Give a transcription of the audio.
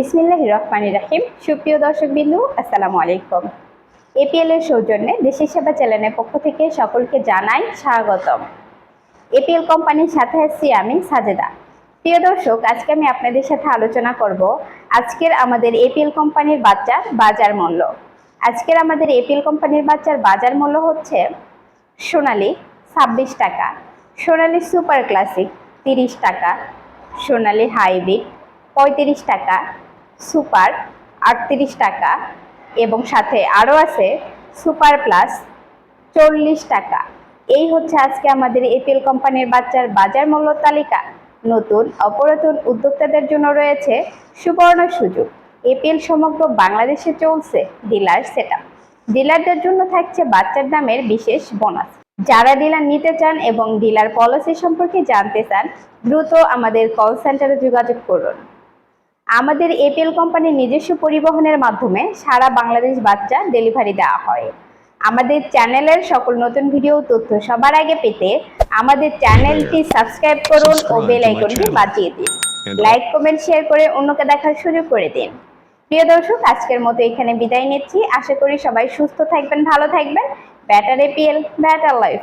বিসমিল্লাহ রহমানির রাহিম। সুপ্রিয় দর্শক বিন্দু আসসালামু আলাইকুম। এপিএল এর সৌজন্যে দেশের সেবা চ্যানেলের পক্ষ থেকে সকলকে জানাই স্বাগতম। এপিএল কোম্পানির সাথে আছি আমি সাজেদা। প্রিয় দর্শক, আজকে আমি আপনাদের সাথে আলোচনা করব আজকের আমাদের এপিএল কোম্পানির বাচ্চার বাজার মূল্য। আজকের আমাদের এপিএল কোম্পানির বাচ্চার বাজার মূল্য হচ্ছে সোনালি ছাব্বিশ টাকা, সোনালি সুপার ক্লাসিক তিরিশ টাকা, সোনালি হাইব্রিড পঁয়ত্রিশ টাকা সুপার আটত্রিশ টাকা এবং সাথে আরও আছে সুপার প্লাস চল্লিশ টাকা। এই হচ্ছে আজকে আমাদের এপিএল কোম্পানির বাচ্চার বাজার মূল্য তালিকা। নতুন অপরাতন উদ্যোক্তাদের জন্য রয়েছে সুবর্ণ সুযোগ। এপিএল সমগ্র বাংলাদেশে চলছে ডিলার সেট ডিলারদের জন্য থাকছে বাচ্চার দামের বিশেষ বোনাস। যারা ডিলার নিতে চান এবং ডিলার পলিসি সম্পর্কে জানতে চান, দ্রুত আমাদের কল সেন্টারে যোগাযোগ করুন। আমাদের এপিএল কোম্পানির নিজস্ব পরিবহনের মাধ্যমে সারা বাংলাদেশ বাচ্চা ডেলিভারি দেওয়া হয়। আমাদের চ্যানেলের সকল নতুন ভিডিও তথ্য সবার আগে পেতে আমাদের চ্যানেলটি সাবস্ক্রাইব করুন ও বেল আইকনটি বাজিয়ে দিন। লাইক কমেন্ট শেয়ার করে অন্যকে দেখার সুযোগ করে দিন। প্রিয় দর্শক আজকের মতো এখানে বিদায় নিচ্ছি। আশা করি সবাই সুস্থ থাকবেন ভালো থাকবেন। Batter APL batter life